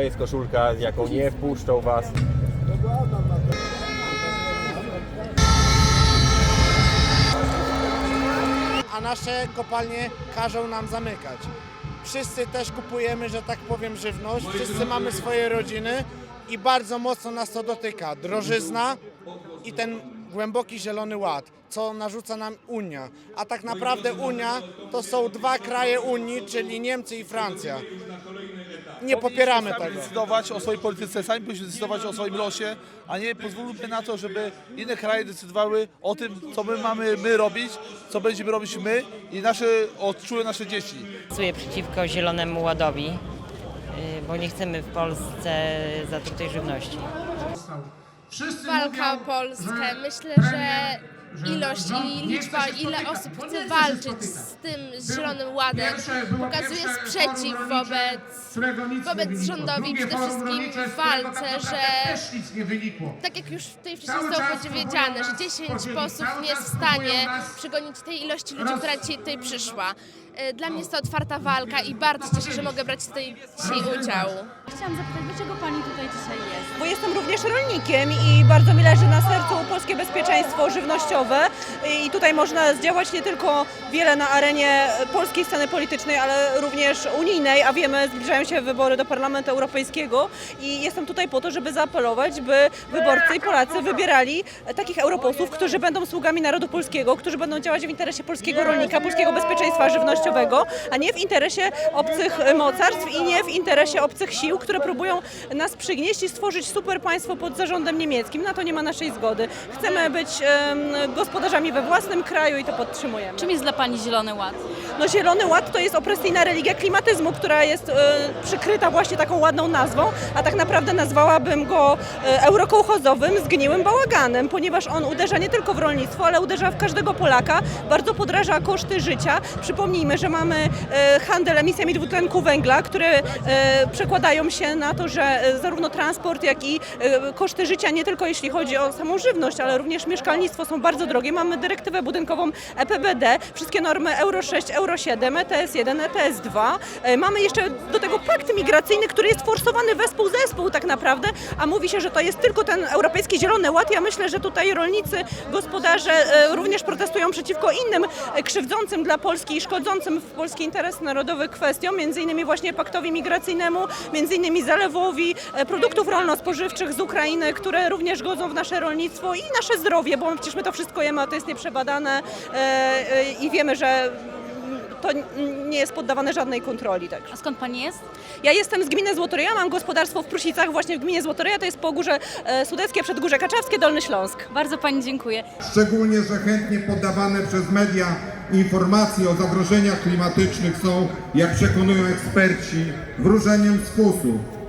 to jest koszulka, z jaką nie wpuszczą was. a nasze kopalnie każą nam zamykać. Wszyscy też kupujemy, że tak powiem, żywność, wszyscy mamy swoje rodziny i bardzo mocno nas to dotyka. Drożyzna i ten głęboki zielony ład, co narzuca nam Unia. A tak naprawdę Unia to są dwa kraje Unii, czyli Niemcy i Francja. Nie popieramy sami tego. decydować o swojej polityce, sami powinniśmy decydować o swoim losie, a nie pozwólmy na to, żeby inne kraje decydowały o tym, co my mamy my robić, co będziemy robić my i nasze odczuły nasze dzieci. Głosuję przeciwko Zielonemu Ładowi, y, bo nie chcemy w Polsce zatrutej żywności. walka o Polskę. Myślę, że ilość i liczba, ile osób chce walczyć z tym Zielonym Ładem pokazuje sprzeciw wobec, wobec rządowi. Przede wszystkim w walce, że tak jak już tutaj wcześniej zostało powiedziane, że 10 posłów nie jest w stanie przegonić tej ilości ludzi, która dzisiaj tutaj przyszła. E, Dla mnie jest to otwarta walka i bardzo cieszę, że mogę brać tutaj dzisiaj udział. Chciałam zapytać, dlaczego Pani tutaj dzisiaj jest? bo jestem również rolnikiem i bardzo mi leży na sercu polskie bezpieczeństwo żywnościowe i tutaj można zdziałać nie tylko wiele na arenie polskiej sceny politycznej, ale również unijnej, a wiemy, zbliżają się wybory do Parlamentu Europejskiego i jestem tutaj po to, żeby zaapelować, by wyborcy i Polacy wybierali takich europosłów, którzy będą sługami narodu polskiego, którzy będą działać w interesie polskiego rolnika, polskiego bezpieczeństwa żywnościowego, a nie w interesie obcych mocarstw i nie w interesie obcych sił, które próbują nas przygnieść i stworzyć super państwo pod zarządem niemieckim. Na to nie ma naszej zgody. Chcemy być gospodarzami we własnym kraju i to podtrzymujemy. Czym jest dla Pani Zielony Ład? No Zielony Ład to jest opresyjna religia klimatyzmu, która jest e, przykryta właśnie taką ładną nazwą, a tak naprawdę nazwałabym go e, eurokołchozowym, zgniłym bałaganem, ponieważ on uderza nie tylko w rolnictwo, ale uderza w każdego Polaka, bardzo podraża koszty życia. Przypomnijmy, że mamy e, handel emisjami dwutlenku węgla, które e, przekładają się na to, że e, zarówno transport, jak i e, koszty życia, nie tylko jeśli chodzi o samą żywność, ale również mieszkalnictwo są bardzo drogie. Mamy dyrektywę budynkową EPBD, wszystkie normy Euro 6, Euro 7, ETS 1, ETS 2. E, Mamy jeszcze do tego pakt migracyjny, który jest forsowany wespół zespół tak naprawdę, a mówi się, że to jest tylko ten Europejski Zielony Ład. Ja myślę, że tutaj rolnicy, gospodarze e, również protestują przeciwko innym e, krzywdzącym dla Polski i szkodzącym w polski interes narodowy kwestiom, między innymi właśnie paktowi migracyjnemu, między innymi zalewowi e, produktów rolno-spożywczych z Ukrainy, które również godzą w nasze rolnictwo i nasze zdrowie, bo przecież my to wszystko jemy, a to jest nieprzebadane e, e, i wiemy, że to nie jest poddawane żadnej kontroli. Także. A skąd Pani jest? Ja jestem z gminy Złotoryja, mam gospodarstwo w Prusicach, właśnie w gminie Złotoryja, to jest Pogórze e, Sudeckie, Przedgórze Kaczawskie, Dolny Śląsk. Bardzo Pani dziękuję. Szczególnie, że chętnie podawane przez media informacje o zagrożeniach klimatycznych są, jak przekonują eksperci, wróżeniem z fusów.